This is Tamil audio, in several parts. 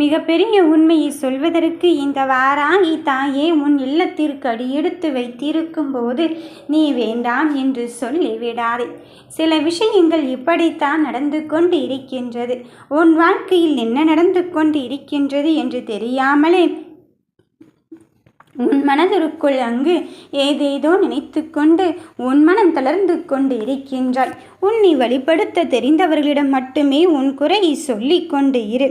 மிகப்பெரிய உண்மையை சொல்வதற்கு இந்த வாராகி தாயே உன் இல்லத்திற்கு அடியெடுத்து வைத்திருக்கும் போது நீ வேண்டாம் என்று சொல்லிவிடாதே சில விஷயங்கள் இப்படித்தான் நடந்து கொண்டு இருக்கின்றது. உன் வாழ்க்கையில் என்ன நடந்து கொண்டு இருக்கின்றது என்று தெரியாமலே உன் மனதிற்குள் அங்கு ஏதேதோ நினைத்து கொண்டு உன் மனம் தளர்ந்து கொண்டு இருக்கின்றாய். உன்னை வழிபடுத்த தெரிந்தவர்களிடம் மட்டுமே உன் குறையை சொல்லிக் கொண்டு இரு.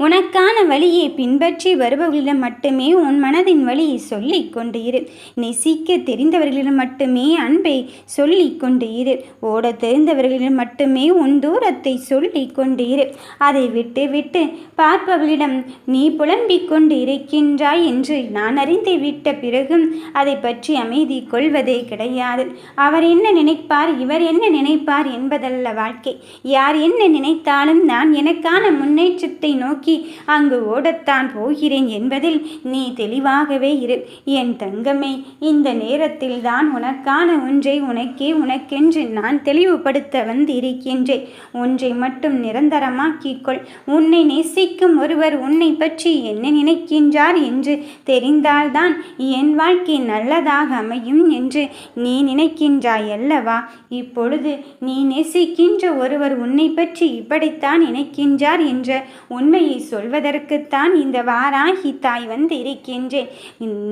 உனக்கான வழியை பின்பற்றி வருபவர்களிடம் மட்டுமே உன் மனதின் வழியை சொல்லி கொண்டு இரு. நெசிக்க தெரிந்தவர்களிடம் மட்டுமே அன்பை சொல்லி கொண்டு இரு. ஓட தெரிந்தவர்களிடம் மட்டுமே உன் தூரத்தை சொல்லி கொண்டு இரு. அதை விட்டு விட்டு பார்ப்பவர்களிடம் நீ புலம்பிக் கொண்டு இருக்கின்றாய் என்று நான் அறிந்து விட்ட பிறகும் அதை பற்றி அமைதி கொள்வதே கிடையாது. அவர் என்ன நினைப்பார்? இவர் என்ன நினைப்பார் என்பதல்ல வாழ்க்கை. யார் என்ன நினைத்தாலும் நான் எனக்கான முன்னேற்றத்தை நோக்கி நோக்கி அங்கு ஓடத்தான் போகிறேன் என்பதில் நீ தெளிவாகவே இரு. என் தங்கமே இந்த நேரத்தில் தான் உனக்கான ஒன்றை உனக்கே உனக்கென்று நான் தெளிவுபடுத்த வந்திருக்கின்றேன். ஒன்றை மட்டும் நிரந்தரமாக்கிக்கொள். உன்னை நேசிக்கும் ஒருவர் உன்னை பற்றி என்ன நினைக்கின்றார் என்று தெரிந்தால்தான் என் வாழ்க்கை நல்லதாக அமையும் என்று நீ நினைக்கின்றாய் அல்லவா இப்பொழுது நீ நேசிக்கின்ற ஒருவர் உன்னை பற்றி இப்படித்தான் நினைக்கின்றார் என்ற உண்மையை சொல்வதற்குத்தான் இந்த வாராகி தாய் வந்து இருக்கின்றேன்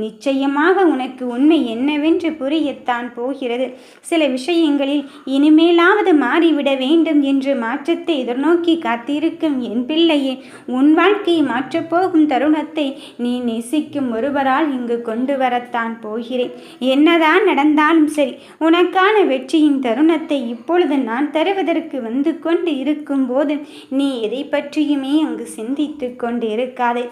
நிச்சயமாக உனக்கு உண்மை என்னவென்று புரியத்தான் போகிறது. சில விஷயங்களில் இனிமேலாவது மாறிவிட வேண்டும் என்று மாற்றத்தை எதிர்நோக்கி காத்திருக்கும் என் பிள்ளையே உன் வாழ்க்கையை மாற்றப்போகும் தருணத்தை நீ நேசிக்கும் ஒருவரால் இங்கு கொண்டு வரத்தான் போகிறேன். என்னதான் நடந்தாலும் சரி உனக்கான வெற்றியின் தருணத்தை இப்பொழுது நான் தருவதற்கு வந்து கொண்டு இருக்கும்போது நீ எதை பற்றியுமே அங்கு சிந்தித்து கொண்டிருக்காதே.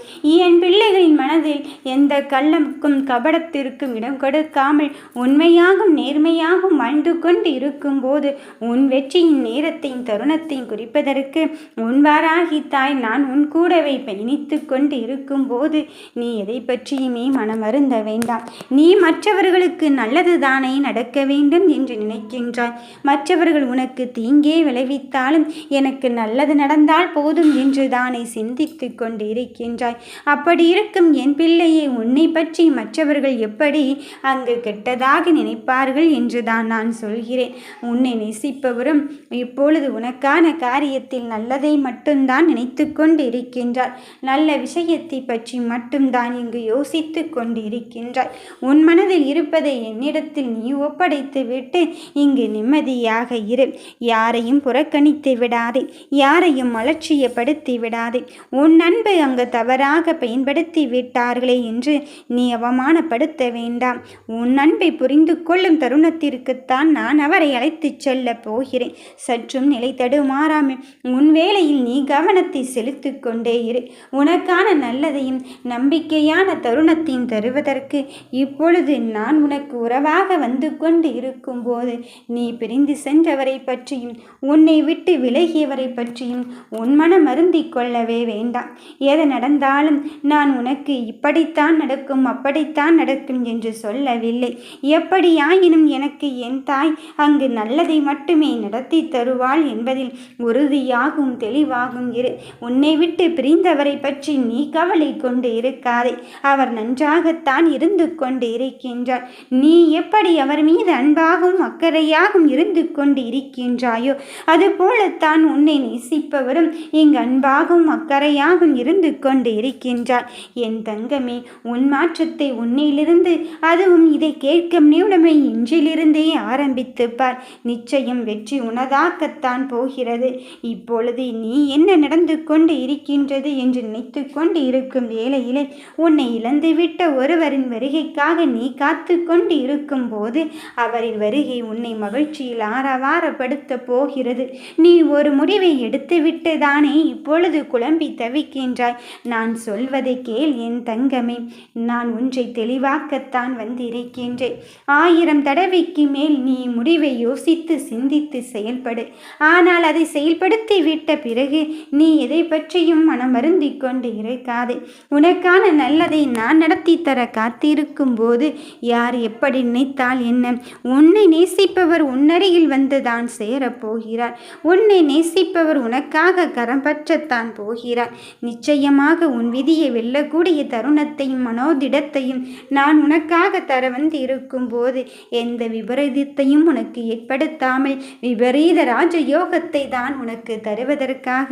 என் பிள்ளைகளின் மனதில் எந்த கள்ளமுக்கும் கபடத்திற்கும் இடம் கொடுக்காமல் உண்மையாகவும் நேர்மையாகவும் வாழ்ந்து கொண்டு இருக்கும்போது உன் வெற்றியின் நேரத்தையும் தருணத்தையும் குறிப்பதற்கு உன்வாராகி தாய் நான் உன் கூடவை பயணித்து கொண்டு இருக்கும்போது நீ எதை பற்றியுமே மனமருந்த வேண்டாம். நீ மற்றவர்களுக்கு நல்லது தானே நடக்க வேண்டும் என்று நினைக்கின்றாய். மற்றவர்கள் உனக்கு தீங்கே விளைவித்தாலும் எனக்கு நல்லது நடந்தால் போதும் என்று தானே சிந்தித்து கொண்டு இருக்கின்றாய் அப்படி இருக்கும் என் பிள்ளையை உன்னை பற்றி மற்றவர்கள் எப்படி அங்கு கெட்டதாக நினைப்பார்கள் என்று தான் நான் சொல்கிறேன். உன்னை நேசிப்பவரும் இப்பொழுது உனக்கான காரியத்தில் நல்லதை மட்டும்தான் நினைத்து கொண்டு இருக்கின்றார் நல்ல விஷயத்தை பற்றி மட்டும்தான் இங்கு யோசித்து கொண்டு இருக்கின்றாய் உன் மனதில் இருப்பதை என்னிடத்தில் நீ ஒப்படைத்து விட்டு இங்கு நிம்மதியாக இரு. யாரையும் புறக்கணித்து விடாதே. யாரையும் அலட்சியப்படுத்தி விடாதே. உன் அன்பை அங்கு தவறாக பயன்படுத்தி விட்டார்களே என்று நீ அவமானப்படுத்த வேண்டாம். உன் அன்பை புரிந்து கொள்ளும் தருணத்திற்குத்தான் நான் அவரை அழைத்துச் செல்ல போகிறேன். சற்றும் நிலை தடுமாறாமல் உன் வேலையில் நீ கவனத்தை செலுத்து கொண்டே இரு. உனக்கான நல்லதையும் நம்பிக்கையான தருணத்தையும் தருவதற்கு இப்பொழுது நான் உனக்கு உறவாக வந்து கொண்டு இருக்கும்போது நீ பிரிந்து சென்றவரை பற்றியும் உன்னை விட்டு விலகியவரை பற்றியும் உன் மனம் அருந்திக் கொள்ளவே வேண்டாம். எது நடந்தாலும் நான் உனக்கு இப்படித்தான் நடக்கும் அப்படித்தான் நடக்கும் என்று சொல்லவில்லை. எப்படியாயினும் எனக்கு என் தாய் அங்கு நல்லதை மட்டுமே நடத்தி தருவாள் என்பதில் உறுதியாகும் தெளிவாகும். இரு உன்னை விட்டு பிரிந்தவரை பற்றி நீ கவலை கொண்டு இருக்காதே. அவர் நன்றாகத்தான் இருந்து கொண்டு இருக்கின்றார். நீ எப்படி அவர் மீது அன்பாகவும் அக்கறையாகவும் இருந்து கொண்டு இருக்கின்றாயோ அதுபோலத்தான் உன்னை நேசிப்பவரும் இங்கு அன்பாகவும் அக்கறை அக்கறையாகவும் இருந்து கொண்டு இருக்கின்றார். என் தங்கமே உன் மாற்றத்தை உன்னிலிருந்து அதுவும் இதை கேட்கும் நிமிடமே இன்றிலிருந்தே ஆரம்பித்து பார். நிச்சயம் வெற்றி உனதாக்கத்தான் போகிறது. இப்பொழுது நீ என்ன நடந்து கொண்டு இருக்கின்றது என்று நினைத்து கொண்டு இருக்கும் வேளையிலே உன்னை இழந்துவிட்ட ஒருவரின் வருகைக்காக நீ காத்து கொண்டு இருக்கும்போது அவரின் வருகை உன்னை மகிழ்ச்சியில் ஆரவாரப்படுத்த போகிறது. நீ ஒரு முடிவை எடுத்துவிட்டு தானே இப்பொழுது குழம்பி தவிக்கின்றாய். நான் சொல்வதை கேள் என் தங்கமே. நான் ஒன்றை தெளிவாக்கத்தான் வந்திருக்கின்றேன். ஆயிரம் தடவைக்கு மேல் நீ முடிவை யோசித்து சிந்தித்து செயல்படு. ஆனால் அதை செயல்படுத்தி விட்ட பிறகு நீ எதை பற்றியும் மனம் வருந்திக் கொண்டு இருக்காதே. உனக்கான நல்லதை நான் நடத்தி தர காத்திருக்கும் போது யார் எப்படி நினைத்தால் என்ன? உன்னை நேசிப்பவர் உன்னருகில் வந்து தான் சேரப்போகிறார் உன்னை நேசிப்பவர் உனக்காக கரம் பற்றத்தான் போகிறார். போகிறார் நிச்சயமாக உன் விதியை வெல்லக்கூடிய தருணத்தையும் மனோதிடத்தையும் நான் உனக்காக தர வந்து இருக்கும்போது எந்த விபரீதத்தையும் உனக்கு ஏற்படுத்தாமல் விபரீத ராஜயோகத்தை தான் உனக்கு தருவதற்காக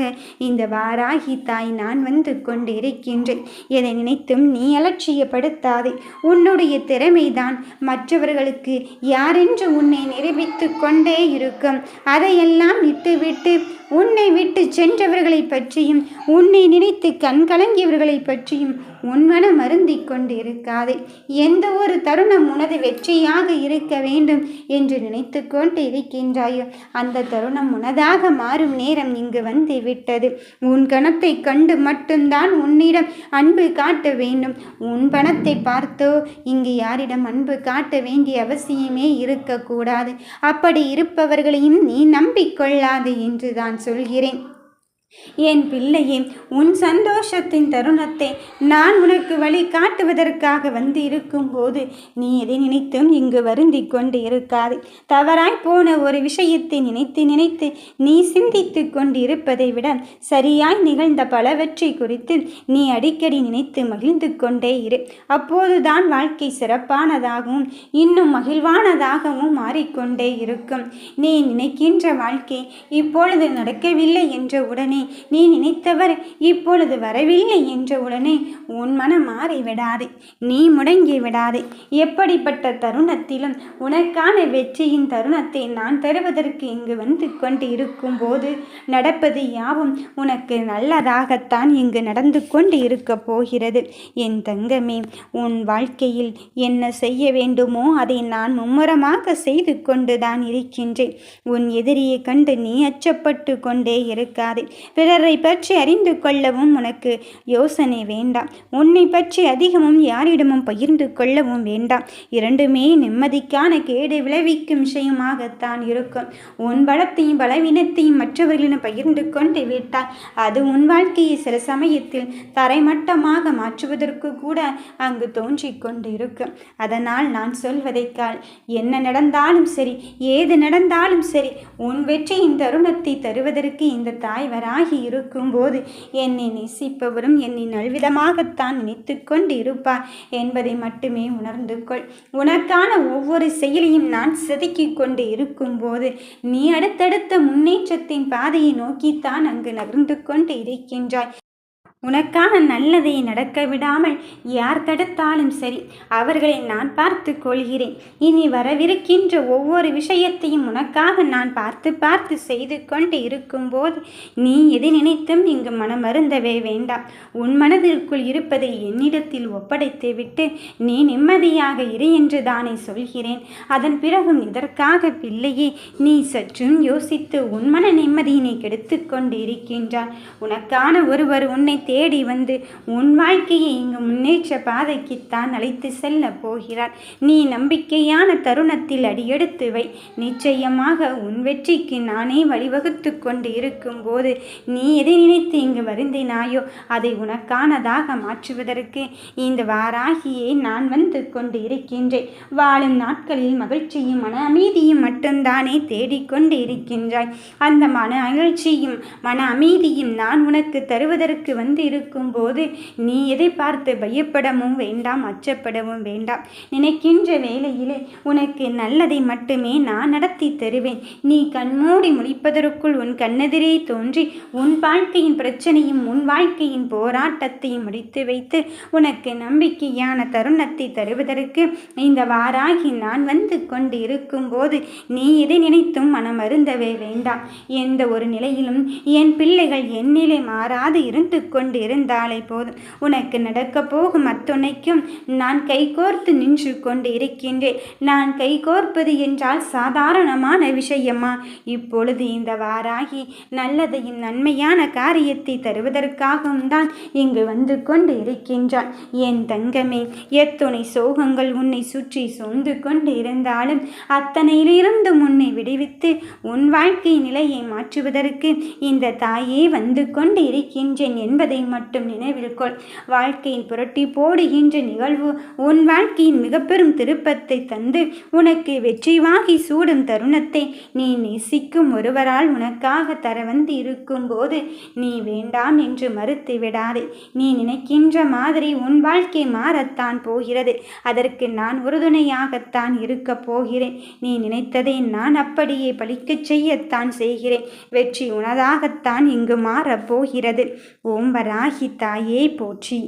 இந்த வாராகி தாய் நான் வந்து கொண்டிருக்கின்றேன். எதை நினைத்தும் நீ அலட்சியப்படுத்தாதே. உன்னுடைய திறமைதான் மற்றவர்களுக்கு யாரென்று உன்னை நிரூபித்து கொண்டே இருக்கும். அதையெல்லாம் விட்டுவிட்டு உன்னை விட்டு சென்றவர்களை பற்றியும் உன்னை நினைத்து கண் கலங்கியவர்களை பற்றியும் உன்மன மருந்திக் கொண்டிருக்காதே. எந்த ஒரு தருணம் உனது வெற்றியாக இருக்க வேண்டும் என்று நினைத்து கொண்டு இருக்கின்றாயோ அந்த தருணம் உனதாக மாறும் நேரம் இங்கு வந்து விட்டது. உன் கணத்தை கண்டு மட்டும்தான் உன்னிடம் அன்பு காட்ட வேண்டும். உன் பணத்தை பார்த்தோ இங்கு யாரிடம் அன்பு காட்ட வேண்டிய அவசியமே இருக்கக்கூடாது. அப்படி இருப்பவர்களையும் நீ நம்பிக்கொள்ளாது என்றுதான் சொல்கிறேன் என் பிள்ளையே உன் சந்தோஷத்தின் தருணத்தை நான் உனக்கு வழி காட்டுவதற்காக வந்து இருக்கும்போது நீ எதை நினைத்தும் இங்கு வருந்தி கொண்டு இருக்காது. தவறாய் போன ஒரு விஷயத்தை நினைத்து நினைத்து நீ சிந்தித்து கொண்டு இருப்பதை விட சரியாய் நிகழ்ந்த பலவற்றை குறித்து நீ அடிக்கடி நினைத்து மகிழ்ந்து கொண்டே இரு. அப்போதுதான் வாழ்க்கை சிறப்பானதாகவும் இன்னும் மகிழ்வானதாகவும் மாறிக்கொண்டே இருக்கும். நீ நினைக்கின்ற வாழ்க்கை இப்பொழுது நடக்கவில்லை என்ற உடனே நீ நினைத்தவர் இப்பொழுது வரவில்லை என்ற உடனே உன் மனம் மாறி விடாதே நீ முடங்கி விடாதே. எப்படிப்பட்ட தருணத்திலும் உனக்கான வெற்றியின் தருணத்தை நான் தருவதற்கு இங்கு வந்து கொண்டு இருக்கும் போது நடப்பது யாவும் உனக்கு நல்லதாகத்தான் இங்கு நடந்து கொண்டு இருக்க போகிறது. என் தங்கமே உன் வாழ்க்கையில் என்ன செய்ய வேண்டுமோ அதை நான் மும்முரமாக செய்து கொண்டுதான் இருக்கின்றேன். உன் எதிரியை கண்டு நீ அச்சப்பட்டு கொண்டே இருக்காதே. பிறரை பற்றி அறிந்து கொள்ளவும் உனக்கு யோசனை வேண்டாம். உன்னை பற்றி அதிகமும் யாரிடமும் பகிர்ந்து கொள்ளவும் வேண்டாம். இரண்டுமே நிம்மதிக்கான கேடு விளைவிக்கும் விஷயமாகத்தான் இருக்கும். உன் பலத்தையும் பலவீனத்தையும் மற்றவர்களிடம் பகிர்ந்து கொண்டு விட்டால் அது உன் வாழ்க்கையை சில சமயத்தில் தரைமட்டமாக மாற்றுவதற்கு கூட அங்கு தோன்றிக் கொண்டு இருக்கும் அதனால் நான் சொல்வதைக்கால் என்ன நடந்தாலும் சரி ஏது நடந்தாலும் சரி உன் வெற்றியின் தருணத்தை தருவதற்கு இந்த தாய் ஆகி இருக்கும்போது என்னை நேசிப்பவரும் என்னை நல்விதமாகத்தான் நினைத்து கொண்டு இருப்பார் என்பதை மட்டுமே உணர்ந்து கொள். உனக்கான ஒவ்வொரு செயலையும் நான் செதுக்கி கொண்டு இருக்கும்போது நீ அடுத்தடுத்த முன்னேற்றத்தின் பாதையை நோக்கித்தான் அங்கு நகர்ந்து கொண்டு இருக்கின்றாய். உனக்கான நல்லதை நடக்க விடாமல் யார் தடுத்தாலும் சரி அவர்களை நான் பார்த்து கொள்கிறேன். இனி வரவிருக்கின்ற ஒவ்வொரு விஷயத்தையும் உனக்காக நான் பார்த்து பார்த்து செய்து கொண்டு இருக்கும்போது நீ எதை நினைத்தும் இங்கு மனம் அருந்தவே வேண்டாம். உன் மனதிற்குள் இருப்பதை என்னிடத்தில் ஒப்படைத்து விட்டு நீ நிம்மதியாக இரு என்று தானே சொல்கிறேன். அதன் பிறகும் இதற்காக பிள்ளையே நீ சற்றும் யோசித்து உன் மன நிம்மதியினை கெடுத்து கொண்டு இருக்கின்றார் உனக்கான ஒருவர் உன்னை தேடி வந்து உன் வாழ்க்கையை இங்கு முன்னேற்ற பாதைக்குத்தான் அழைத்து செல்ல போகிறார். நீ நம்பிக்கையான தருணத்தில் அடியெடுத்து வை. நிச்சயமாக உன் வெற்றிக்கு நானே வழிவகுத்து கொண்டு இருக்கும்போது நீ எதை நினைத்து இங்கு வருந்தினாயோ அதை உனக்கானதாக மாற்றுவதற்கு இந்த வாராகியே நான் வந்து கொண்டு இருக்கின்றேன். வாழும் நாட்களில் மகிழ்ச்சியும் மன அமைதியும் மட்டும்தானே தேடிக்கொண்டு இருக்கின்றாய். அந்த மன மகிழ்ச்சியும் மன அமைதியும் நான் உனக்கு தருவதற்கு வந்து வந்து இருக்கும்போது நீ எதை பார்த்து பயப்படவும் வேண்டாம் அச்சப்படவும் வேண்டாம். நினைக்கின்ற வேளையிலே உனக்கு நல்லதை மட்டுமே நான் நடத்தி தருவேன். நீ கண்மூடி முடிப்பதற்குள் உன் கண்ணெதிரே தோன்றி உன் வாழ்க்கையின் பிரச்சனையும் உன் வாழ்க்கையின் போராட்டத்தையும் முடித்து வைத்து உனக்கு நம்பிக்கையான தருணத்தை தருவதற்கு இந்த வாராகி நான் வந்து கொண்டு இருக்கும்போது நீ எதை நினைத்தும் மனம் அருந்தவே வேண்டாம். எந்த ஒரு நிலையிலும் என் பிள்ளைகள் என்னிலே மாறாது இருந்து கொண்டு கொண்டிருந்தாலே போதும். உனக்கு நடக்கப் போகும் அத்துணைக்கும் நான் கைகோர்த்து நின்று கொண்டு இருக்கின்றேன் நான் கைகோர்ப்பது என்றால் சாதாரணமான விஷயமா? இப்பொழுது இந்த வாராகி நல்லதையும் நன்மையான காரியத்தை தருவதற்காகவும் தான் இங்கு வந்து கொண்டு இருக்கின்றான் என் தங்கமே எத்துணை சோகங்கள் உன்னை சுற்றி சூழ்ந்து கொண்டு இருந்தாலும் அத்தனையிலிருந்து உன்னை விடுவித்து உன் வாழ்க்கை நிலையை மாற்றுவதற்கு இந்த தாயே வந்து கொண்டு இருக்கின்றேன் என்பதை என்பதை மட்டும் நினைவில் கொள். வாழ்க்கையின் புரட்டி போடுகின்ற நிகழ்வு உன் வாழ்க்கையின் மிக பெரும் திருப்பத்தை தந்து உனக்கு வெற்றி வாகி சூடும் தருணத்தை நீ நேசிக்கும் ஒருவரால் உனக்காக தர வந்து இருக்கும்போது நீ வேண்டாம் என்று மறுத்து விடாதே. நீ நினைக்கின்ற மாதிரி உன் வாழ்க்கை மாறத்தான் போகிறது. அதற்கு நான் உறுதுணையாகத்தான் இருக்கப் போகிறேன். நீ நினைத்ததை நான் அப்படியே பழிக்கச் செய்யத்தான் செய்கிறேன். வெற்றி உனதாகத்தான் இங்கு மாறப்போகிறது ஓம் வர ராகி தாயே போற்றி.